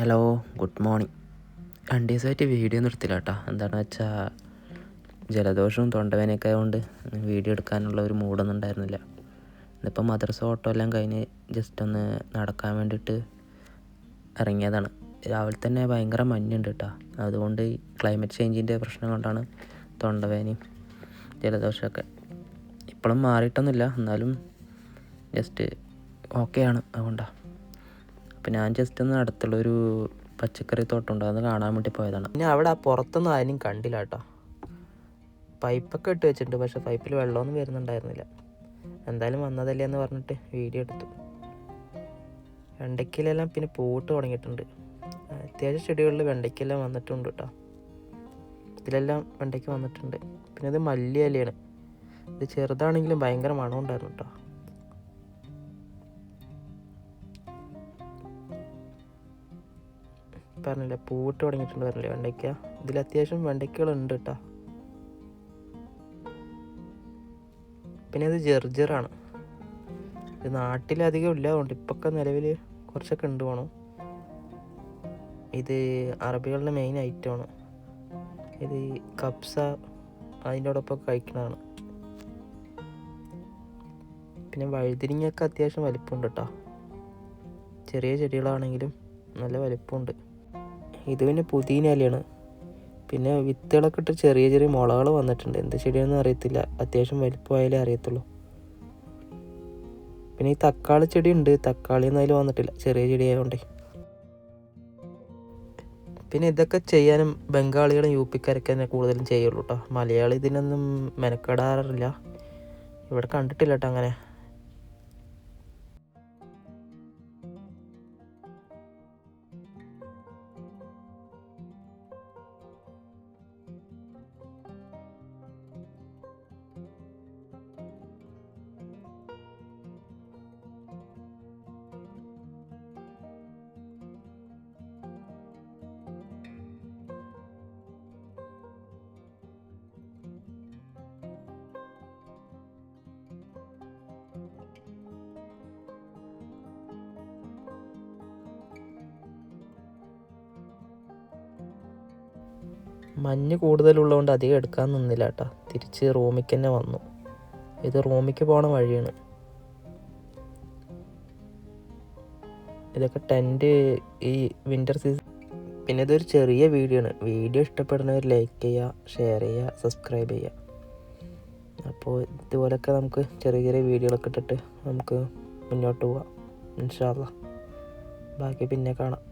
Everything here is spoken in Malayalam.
ഹലോ ഗുഡ് മോർണിംഗ് രണ്ട് ദിവസമായിട്ട് വീഡിയോ ഒന്നും എടുത്തില്ല കേട്ടോ. എന്താണെന്ന് വെച്ചാൽ ജലദോഷവും തൊണ്ടവേനയൊക്കെ ആയതുകൊണ്ട് വീഡിയോ എടുക്കാനുള്ള ഒരു മൂഡൊന്നും ഉണ്ടായിരുന്നില്ല. ഇന്നിപ്പം മദ്രസ ഓട്ടോ എല്ലാം കഴിഞ്ഞ് ജസ്റ്റ് ഒന്ന് നടക്കാൻ വേണ്ടിയിട്ട് ഇറങ്ങിയതാണ്. രാവിലെ തന്നെ ഭയങ്കര മഞ്ഞുണ്ട് കേട്ടോ. അതുകൊണ്ട് ക്ലൈമറ്റ് ചേഞ്ചിന്റെ പ്രശ്നം കൊണ്ടാണ് തൊണ്ടവേനയും ജലദോഷമൊക്കെ ഇപ്പോഴും മാറിയിട്ടൊന്നുമില്ല. എന്നാലും ജസ്റ്റ് ഓക്കെയാണ് അതുകൊണ്ടാണ് അപ്പം ഞാൻ ജസ്റ്റ് ഒന്ന് അടുത്തുള്ളൊരു പച്ചക്കറി തോട്ടമുണ്ട് അത് കാണാൻ വേണ്ടി പോയതാണ്. പിന്നെ അവിടെ പുറത്തൊന്നും ആരും കണ്ടില്ല കേട്ടോ. പൈപ്പൊക്കെ ഇട്ട് വെച്ചിട്ടുണ്ട് പക്ഷേ പൈപ്പിൽ വെള്ളമൊന്നും വരുന്നുണ്ടായിരുന്നില്ല. എന്തായാലും വന്നതല്ലേ എന്ന് പറഞ്ഞിട്ട് വീഡിയോ എടുത്തു. വെണ്ടയ്ക്കയിലെല്ലാം പിന്നെ പൂട്ട് തുടങ്ങിയിട്ടുണ്ട്. അത്യാവശ്യം ചെടികളിൽ വെണ്ടയ്ക്കെല്ലാം വന്നിട്ടുണ്ട് കേട്ടോ. ഇതിലെല്ലാം വെണ്ടയ്ക്ക് വന്നിട്ടുണ്ട്. പിന്നെ ഇത് മല്ലിയലയാണ്. ഇത് ചെറുതാണെങ്കിലും ഭയങ്കര മണം ഉണ്ടായിരുന്നു കേട്ടോ. പറഞ്ഞില്ലേ പൂട്ട് തുടങ്ങിയിട്ടുണ്ട് പറഞ്ഞില്ലേ വെണ്ടയ്ക്ക. ഇതിൽ അത്യാവശ്യം വെണ്ടയ്ക്കകളുണ്ട് കേട്ടോ പിന്നെ ഇത് ജെർജറാണ് ഇത് നാട്ടിലധികം ഇല്ല അതുകൊണ്ട് ഇപ്പൊക്കെ നിലവിൽ കുറച്ചൊക്കെ ഉണ്ട് പോണം ഇത് അറബികളുടെ മെയിൻ ഐറ്റമാണ് ഇത് കപ്സ അതിന്റെയോടൊപ്പം കഴിക്കണതാണ്. പിന്നെ വഴുതിരിങ്ങയൊക്കെ അത്യാവശ്യം വലിപ്പമുണ്ട് കേട്ടോ ചെറിയ ചെടികളാണെങ്കിലും നല്ല വലിപ്പമുണ്ട്. ഇത് പിന്നെ പുതിയ ഇലയാണ്. പിന്നെ വിത്തുകളൊക്കെ ഇട്ട് ചെറിയ ചെറിയ മുളകൾ വന്നിട്ടുണ്ട്. എന്ത് ചെടിയാണെന്ന് അറിയത്തില്ല. അത്യാവശ്യം വലിപ്പമായാലേ അറിയത്തുള്ളൂ. പിന്നെ ഈ തക്കാളി ചെടി ഉണ്ട് തക്കാളി എന്നാലും വന്നിട്ടില്ല. ചെറിയ ചെടി ആയതുകൊണ്ടേ പിന്നെ ഇതൊക്കെ ചെയ്യാനും ബംഗാളികളും യു പിക്കാരൊക്കെ തന്നെ കൂടുതലും ചെയ്യുള്ളൂ കേട്ടോ മലയാളി ഇതിനൊന്നും മെനക്കെടാറില്ല. ഇവിടെ കണ്ടിട്ടില്ല കേട്ടോ അങ്ങനെ. മഞ്ഞ് കൂടുതലുള്ളതുകൊണ്ട് അധികം എടുക്കാൻ നിന്നില്ല കേട്ടോ. തിരിച്ച് റൂമിക്ക് തന്നെ വന്നു. ഇത് റൂമിക്ക് പോണ വഴിയാണ്. ഇതൊക്കെ ടെന്റ് ഈ വിന്റർ സീസൺ പിന്നെ ഇതൊരു ചെറിയ വീഡിയോ ആണ്. വീഡിയോ ഇഷ്ടപ്പെടുന്നവർ ലൈക്ക് ചെയ്യുക ഷെയർ ചെയ്യുക സബ്സ്ക്രൈബ് ചെയ്യുക. അപ്പോൾ ഇതുപോലൊക്കെ നമുക്ക് ചെറിയ ചെറിയ വീഡിയോകളൊക്കെ ഇട്ടിട്ട് നമുക്ക് മുന്നോട്ട് പോവാം. ഇൻഷാല്ല ബാക്കി പിന്നെ കാണാം.